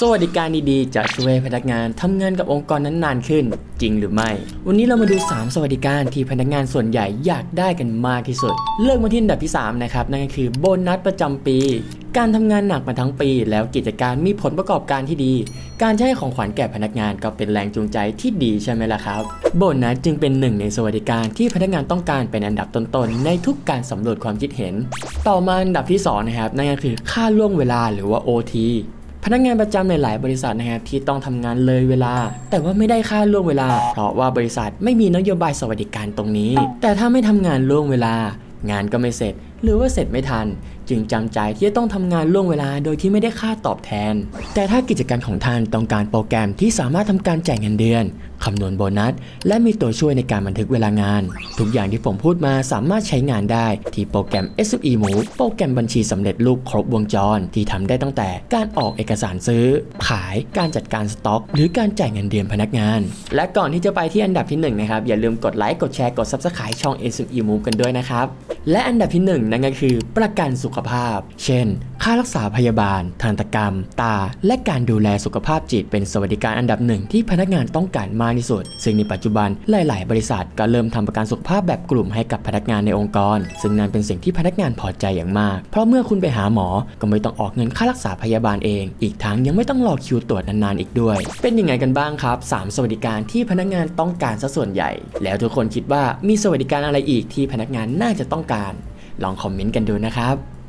สวัสดิการดีๆ จะช่วยพนักงานทำงานกับองค์กรนั้นนานขึ้น จริงหรือไม่ วันนี้เรามาดู 3 สวัสดิการที่พนักงานส่วนใหญ่อยากได้กันมากที่สุดเริ่มมาที่อันดับที่ 3 นะครับ นั่นก็คือโบนัสประจำปี การทำงานหนักมาทั้งปี แล้วกิจการมีผลประกอบการที่ดี การให้ของขวัญแก่พนักงานก็เป็นแรงจูงใจที่ดีใช่ไหมล่ะครับ โบนัสจึงเป็นหนึ่งในสวัสดิการที่พนักงานต้องการเป็นอันดับต้นๆในทุกการสำรวจความคิดเห็น ต่อมาอันดับที่สองนะครับนั่นก็คือค่าล่วงเวลาหรือว่า OT พนักงานประจำในหลายบริษัทนะครับที่ต้องทำงานเลยเวลา แต่ว่าไม่ได้ค่าล่วงเวลา เพราะว่าบริษัทไม่มีนโยบายสวัสดิการตรงนี้ แต่ถ้าไม่ทำงานล่วงเวลา งานก็ไม่เสร็จหรือว่าเสร็จไม่ทัน จึงจำใจที่จะต้องทำงานล่วงเวลาโดยที่ไม่ได้ค่าตอบแทน แต่ถ้ากิจการของท่านต้องการโปรแกรมที่สามารถทำการแจกเงินเดือนคำนวณโบนัส และมีตัวช่วยในการบันทึกเวลางาน ทุกอย่างที่ผมพูดมาสามารถใช้งานได้ที่โปรแกรม SME Move โปรแกรมบัญชีสำเร็จรูปครบวงจร ที่ทำได้ตั้งแต่การออกเอกสารซื้อ ขายการจัดการสต็อก หรือการจ่ายเงินเดือนพนักงาน และก่อนที่จะไปที่อันดับที่หนึ่งนะครับอย่าลืมกดไลค์กดแชร์กด Subscribe ช่อง SME Move กันด้วยนะครับและอันดับที่หนั่นก็คือประกันสุขภาพ เช่น ค่ารักษาพยาบาล ทันตกรรม ตา และการดูแลสุขภาพจิต เป็นสวัสดิการอันดับหนึ่งที่พนักงานต้องการมากที่สุด ซึ่งในปัจจุบันหลาย ๆ บริษัทก็เริ่มทำประกันสุขภาพแบบกลุ่มให้กับพนักงานในองค์กร ซึ่งนั่นเป็นสิ่งที่พนักงานพอใจอย่างมาก เพราะเมื่อคุณไปหาหมอ ก็ไม่ต้องออกเงินค่ารักษาพยาบาลเอง อีกทั้งยังไม่ต้องรอคิวตรวจนาน ๆ อีกด้วย เป็นยังไงกันบ้างครับสามสวัสดิการที่พนักงานต้องการซะส่วนใหญ่ แล้วทุกคนคิดว่ามีสวัสดิการอะไรอีกที่พนักงานน่าจะต้องการ ลองคอมเมนต์กันดูนะครับ